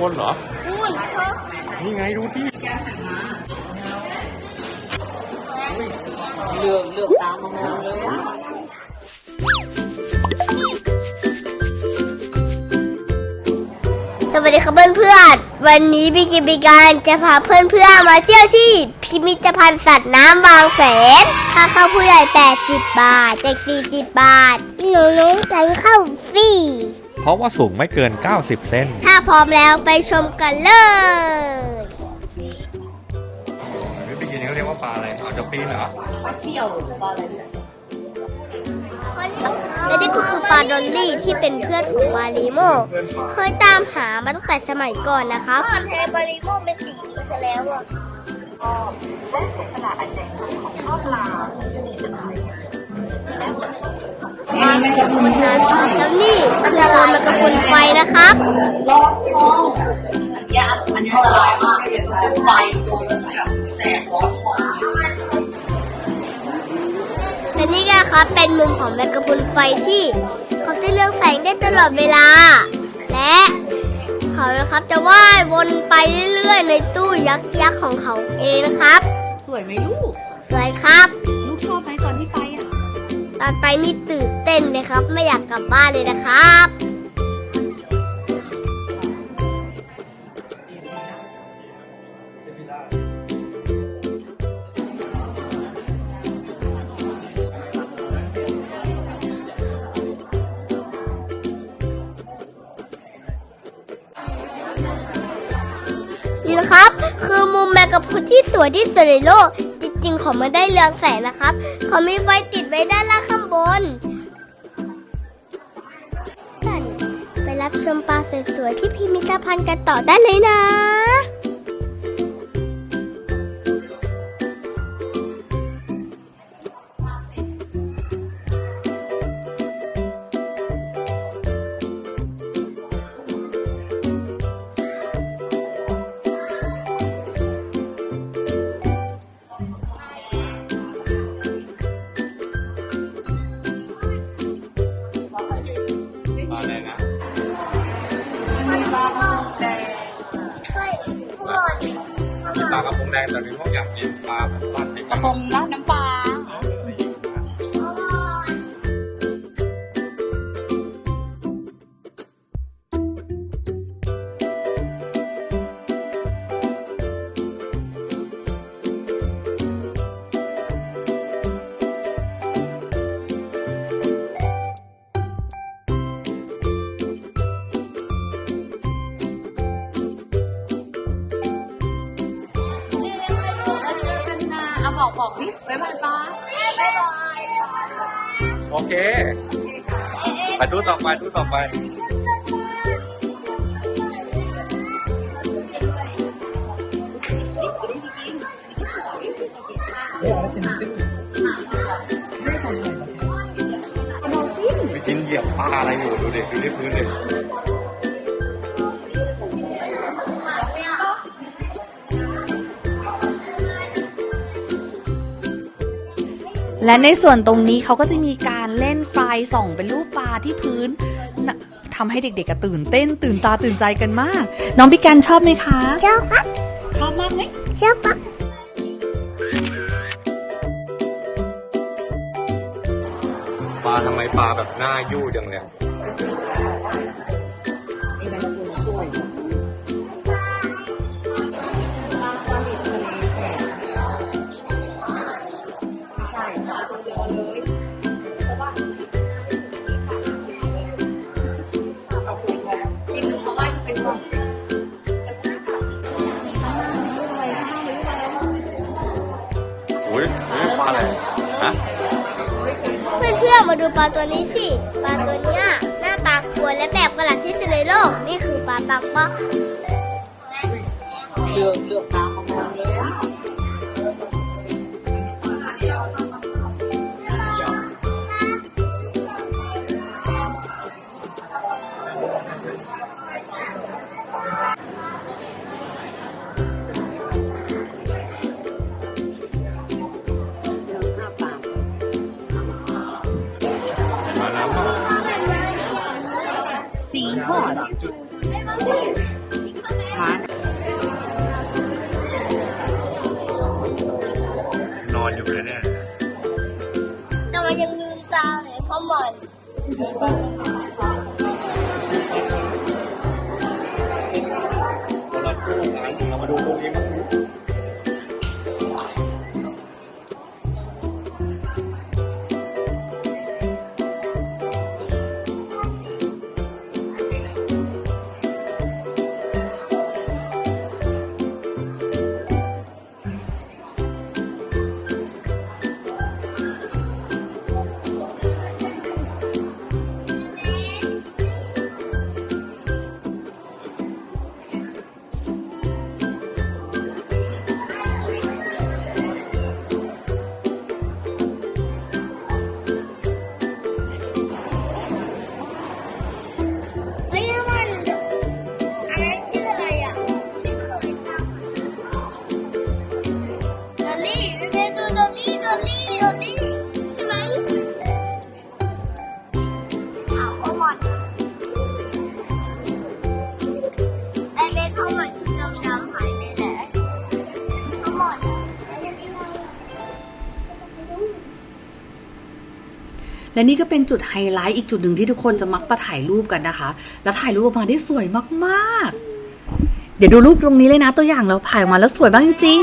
บนเหรอนู่นเขานี่ไงดูที่เลือกเลือกตามมามองเลยอะสวัสดีครับเพื่อนๆ วันนี้พี่กิมพิการจะพาเพื่อนๆมาเที่ยวที่พิพิธภัณฑ์สัตว์น้ำบางแสน ค่าเข้าผู้ใหญ่ 80 บาทเด็ก40 บาท หนูน้องกันเข้าฟรี เพราะว่าสูงไม่เกิน 90 เซน ถ้าพร้อมแล้วไปชมกันเลยพี่กินเขาเรียกว่าปลาอะไรเอาจะปีนเหรอปลาเชี่ยวปลาอะไรเนี่ยและนี่ก็คือปลาดอลลี่ที่เป็นเพื่อนของมาริโม เคยตามหามาตั้งแต่สมัยก่อนนะครับก่อนเทมาริโมเป็นสีนี้ซะแล้วอะอัน นี้ไม่จะพูดนะครับแล้วนี่คือโคนมากระพุนไฟนะครับลอดช่องอันนี้อันนี้อันตรายมากเลยต้องไฟโดนแล้วแบบแสบร้อนกว่าและนี่ก็นครับเป็นมุมของแมกกาพุนไฟที่เขาจะเลืองแสงได้ตลอดเวลา และเขานะครับจะว่ายวนไปเรื่อยๆ ในตู้ยักษ์ยักษ์ของเขาเองนะครับ สวยไหมลูก สวยครับ ลูกชอบไหมตอนที่ไป ตอนไปนี่ตื่นเต้นเลยครับ ไม่อยากกลับบ้านเลยนะครับนี่นะครับ คือมุมแมกกาพุนที่สวยที่สุดในโลก จริงๆ ของมันได้เรืองแสงนะครับ เขามีไฟติดไว้ด้านล่าง บน กัน ไปรับชมปลาสวยๆที่พิพิธภัณฑ์กันต่อได้เลยนะ กอยากกินปลาแบบปลาติดกระพงราดน้ำปลา บอกบอกดิไว้บายปลาโอเค ไปตู้ต่อไปตู้ต่อไป ไปกินเหยียบปลาอะไรอยู่ดูเด็กดูที่พื้นเด็ก และในส่วนตรงนี้เขาก็จะมีการเล่นไฟส่องเป็นรูปปลาที่พื้นน่ะทำให้เด็กๆกตื่นเต้นตื่นตาตื่นใจกันมาก น้องพี่กันชอบไหมคะชอบครับชอบมากไหมชอบครับปลาทำไมปลาแบบหน้ายู่จังเลย ดูปลาตัวนี้สิ ปลาตัวเนี้ยหน้าตากลัวและแปลกประหลาดที่สุดในโลก นี่คือปลาปักปะเลือกเลือกปลาามจุดนะคะนอนอยู่เลยเนี่ยแต่มันยังลืมตาเลยเพราะหมอน และนี่ก็เป็นจุดไฮไลท์อีกจุดหนึ่งที่ทุกคนจะมักมาถ่ายรูปกันนะคะ แล้วถ่ายรูปออกมาได้สวยมากๆ เดี๋ยวดูรูปตรงนี้เลยนะตัวอย่างเราถ่ายออกมาแล้วสวยมากจริง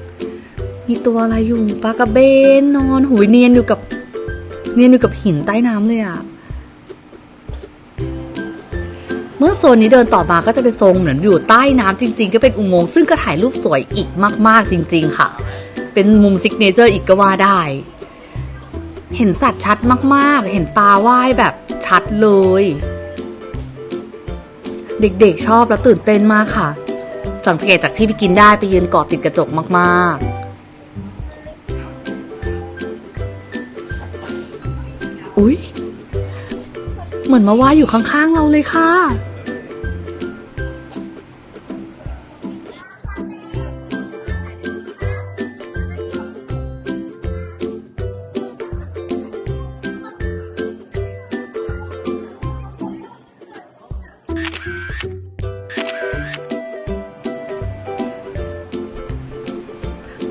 ๆมีตัวอะไรอยู่ปลากระเบนนอนหุยเนียนอยู่กับ เนียนอยู่กับหินใต้น้ำเลยอะเมื่อโซนนี้เดินต่อมาก็จะเป็นโซนเหมือนอยู่ใต้น้ำจริง ๆ ก็เป็นอุโมงค์ซึ่งก็ถ่ายรูปสวยอีกมาก ๆ จริง ๆ ค่ะ เป็นมุมซิกเนเจอร์อีกก็ว่าได้ เห็นสัตว์ชัดมากๆ เห็นปลาว่ายแบบชัดเลย เด็กๆชอบแล้วตื่นเต้นมากค่ะ สังเกตจากที่ไปกินได้ไปยืนเกาะติดกระจกมากๆ อุ๊ย เหมือนมาว่ายอยู่ข้างๆเราเลยค่ะ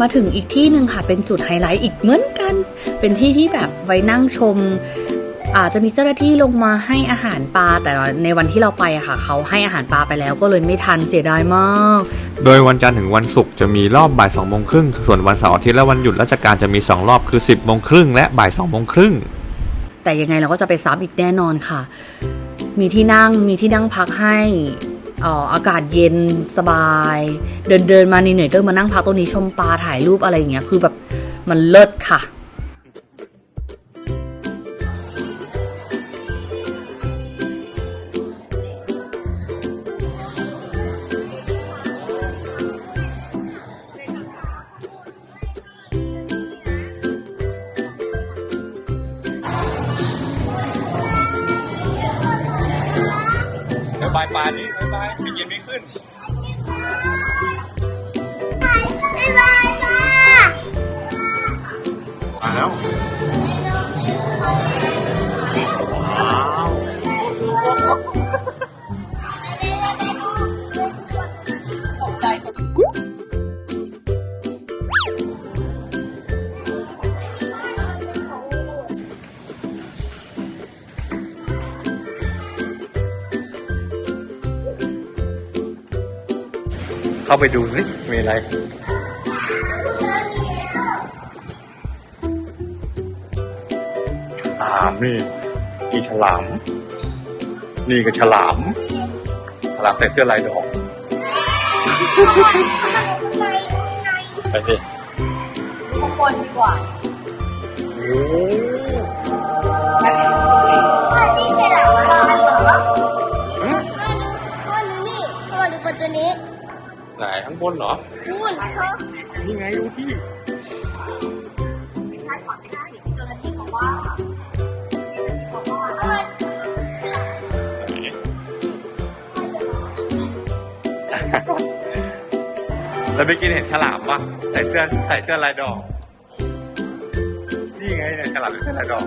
มาถึงอีกที่หนึ่งค่ะ เป็นจุดไฮไลท์อีกเหมือนกัน เป็นที่ที่แบบไว้นั่งชมอาจจะมีเจ้าหน้าที่ลงมาให้อาหารปลา แต่ในวันที่เราไปอะค่ะ เขาให้อาหารปลาไปแล้วก็เลยไม่ทันเสียดายมาก โดยวันจันทร์ถึงวันศุกร์จะมีรอบบ่าย2โมงครึ่งส่วนวันเสาร์อาทิตย์และวันหยุดราชการจะมี2รอบคือ10โมงครึ่งและบ่าย2โมงครึ่งแต่ยังไงเราก็จะไปซ้ำอีกแน่นอนค่ะ มีที่นั่งมีที่นั่งพักให้เอ่ออากาศเย็นสบาย เดินเดินมาเหนื่อยก็มานั่งพักตรงนี้ชมปลาถ่ายรูปอะไรอย่างเงี้ยคือแบบมันเลิศค่ะ บ๊ายบายปลานี้บ๊ายบายไปกินไม่ขึ้นบ๊ายบายค่ะมาแล้วว้ เข้าไปดูสิมีอะไร ฉลามนี่กี่ฉลาม นี่ก็ฉลาม ฉลามใส่เสื้อลายดอกไปสิข้างบนดีกว่า โอ้ ข้างบนเหรอนู่นพ่อนี่ไงดูที่ไม่ใช่ก่อนไม่ได้เจ้าหน้าที่บอกว่าเจ้าหน้าที่บอกว่าไหนแล้วไปกินเห็นฉลามปะใส่เสื้อใส่เสื้อลายดอก นี่ไงเนี่ยฉลามใส่เสื้อลายดอก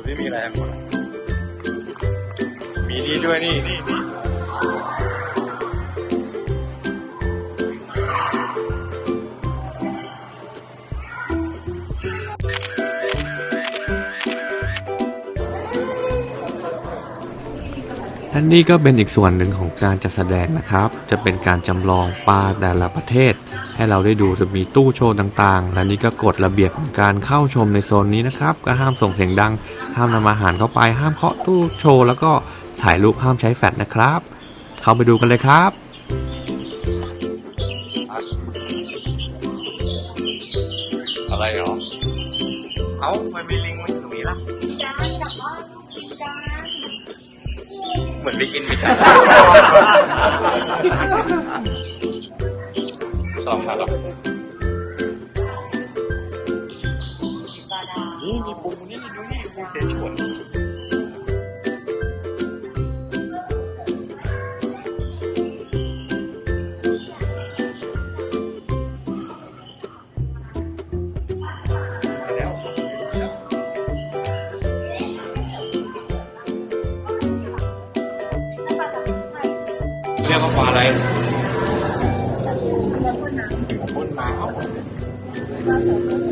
ดูที่มีอะไรบ้างมีนี่ด้วยนี่นี่นี่ และนี่ก็เป็นอีกส่วนหนึ่งของการจัดแสดงนะครับ จะเป็นการจำลองปลาแต่ละประเทศ ให้เราได้ดูจะมีตู้โชว์ต่างๆ และนี่ก็กฎระเบียบของการเข้าชมในโซนนี้นะครับ ก็ห้ามส่งเสียงดัง ห้ามนำอาหารเข้าไป ห้ามเคาะตู้โชว์ แล้วก็ถ่ายรูปห้ามใช้แฟลชนะครับ เข้าไปดูกันเลยครับอะไรเหรอ เอ้ามันมีลิงมันตรงนี้ล่ะ เหมือนไปกินไปกันสองครับนี่มีปูนี่ดูนี่ปูเสฉวน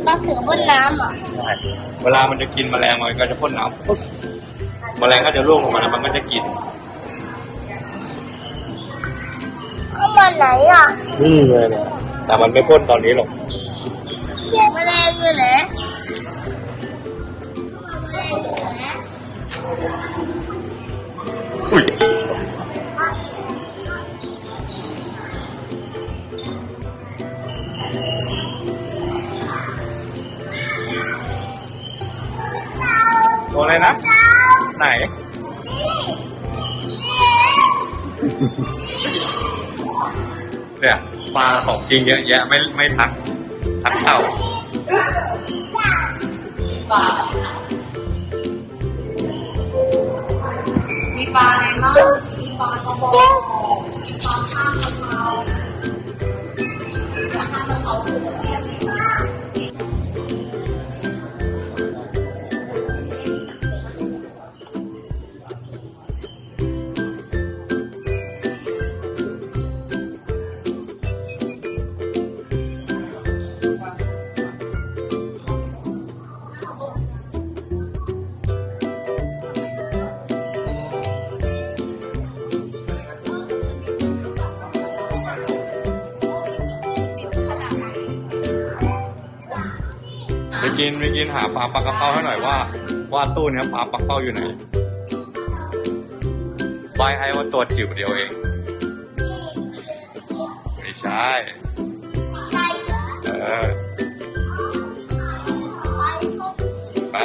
ปลาเสือบนน้ำเหรอใช่เวลามันจะกินแมลงมันก็จะพ่นน้ำปุ๊บแมลงก็จะร่วงลงมาแล้วมันก็จะกินเข้ามาไหนอะนี่เลยเนี่ยแต่มันไม่พ่นตอนนี้หรอกเชือกแมลงอยู่ไหนอุ้ย ตัวอะไรนะ ไหน เนี่ยปลาของจริงเยอะแยะไม่ไม่ทัก ทักเต่าปลามีปลาอะไรบ้างมีปลากระบอกปลาข้างกะเพราปลาข้างกะเพราถูกเรียบ กินไปกินหาปลาปลากระเป้าให้หน่อยว่า ว่าตู้เนี้ยปลาปลากระเป้าอยู่ไหนใบให้ว่าตัวจิ๋วเดียวเอง ไม่ใช่ใช่เอเออไป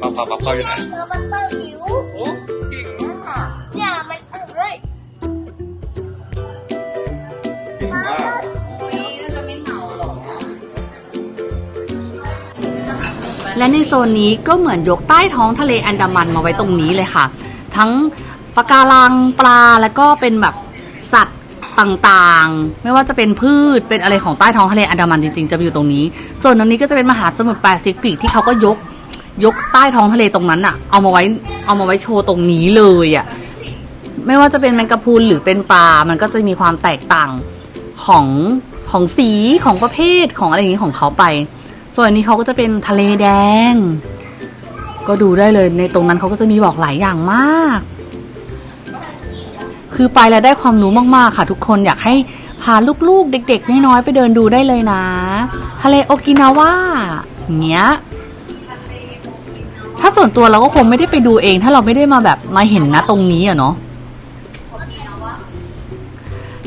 ปลาปลาปลาเป้าอยู่ไหนปลากระเป้าจิ๋ว และในโซนนี้ก็เหมือนยกใต้ท้องทะเลอันดามันมาไว้ตรงนี้เลยค่ะ ทั้งปะการังปลาแล้วก็เป็นแบบสัตว์ต่างๆ ไม่ว่าจะเป็นพืชเป็นอะไรของใต้ท้องทะเลอันดามันจริงๆ จะอยู่ตรงนี้ส่วนตรงนี้ก็จะเป็นมหาสมุทรแปซิฟิกที่เขาก็ยกยกใต้ท้องทะเลตรงนั้นอะเอามาไว้เอามาไว้โชว์ตรงนี้เลยอะไม่ว่าจะเป็นแมงกะพรุนหรือเป็นปลา มันก็จะมีความแตกต่างของของสีของประเภทของอะไรอย่างนี้ของเขาไป ส่วนนี้เขาก็จะเป็นทะเลแดง ก็ดูได้เลยในตรงนั้นเขาก็จะมีบอกหลายอย่างมาก คือไปแล้วได้ความรู้มากๆค่ะ ทุกคนอยากให้พาลูกๆ เด็กๆ น้อยๆ ไปเดินดูได้เลยนะ ทะเลโอกินาว่าเงี้ย ถ้าส่วนตัวเราก็คงไม่ได้ไปดูเอง ถ้าเราไม่ได้มาแบบมาเห็นนะตรงนี้อะเนาะ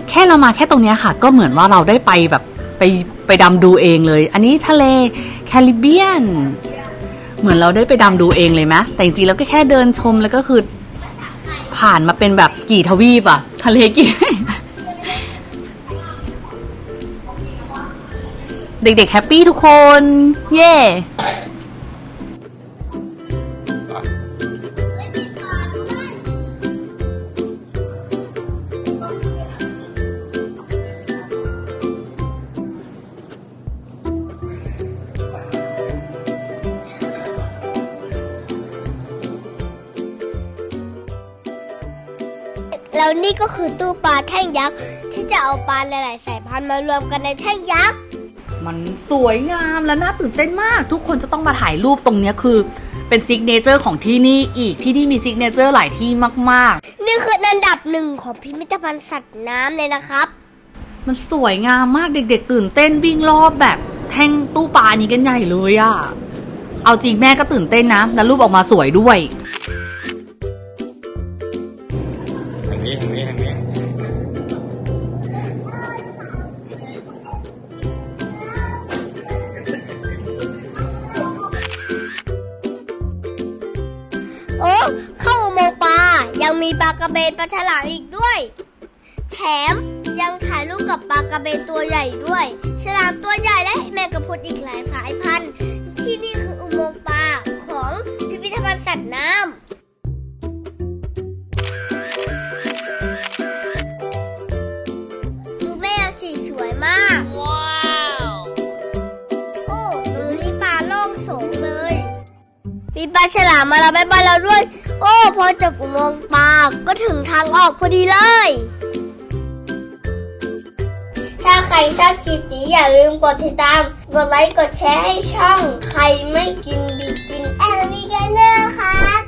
แค่เรามาแค่ตรงเนี้ยค่ะ ก็เหมือนว่าเราได้ไปแบบ ไปไปดำดูเองเลย อันนี้ทะเลแคริบเบียน เหมือนเราได้ไปดำดูเองเลยไหมแต่จริงๆแล้วก็แค่เดินชมแล้วก็คือ ผ่านมาเป็นแบบกี่ทวีปอะทะเลกี่เด็กๆแฮปปี้ทุกคน เย่แนี่ก็คือตู้ปลาแท่งยักษ์ที่จะเอาปลาหลาย ๆ สายพันธุ์มารวมกันในแท่งยักษ์ มันสวยงามและน่าตื่นเต้นมาก ทุกคนจะต้องมาถ่ายรูปตรงเนี้ยคือ เป็นซิกเนเจอร์ของที่นี่อีกที่นี่มีซิกเนเจอร์หลายที่มาก นี่คืออันดับหนึ่งของพิพิธภัณฑ์สัตว์น้ำเลยนะครับ ๆ มันสวยงามมากเด็ก ๆ ตื่นเต้นวิ่งรอบแบบแท่งตู้ปลานี้กันใหญ่เลยอะเอาจริงแม่ก็ตื่นเต้นนะแล้วรูปออกมาสวยด้วย ยังมีปลากระเบนปลาฉลามอีกด้วย แถมยังถ่ายรูปกับปลากระเบนตัวใหญ่ด้วย ฉลามตัวใหญ่และแมงกะพรุนอีกหลายสายพันธุ์ ที่นี่คืออุโมงค์ปลาของพิพิธภัณฑ์สัตว์น้ำดูแม่สีสวยมากว้าวโอ้ตรงนี้ฟ้าโล่งโสงเลยมีปลาฉลามมาแล้วบายบายเราด้วย โอ้ พอจบอุโมงค์ปากก็ถึงทางออกพอดีเลย ถ้าใครชอบคลิปนี้อย่าลืมกดติดตาม กดไลค์ กดแชร์ให้ช่อง ใครไม่กินบีกินแอลบีกันเนอร์ครับ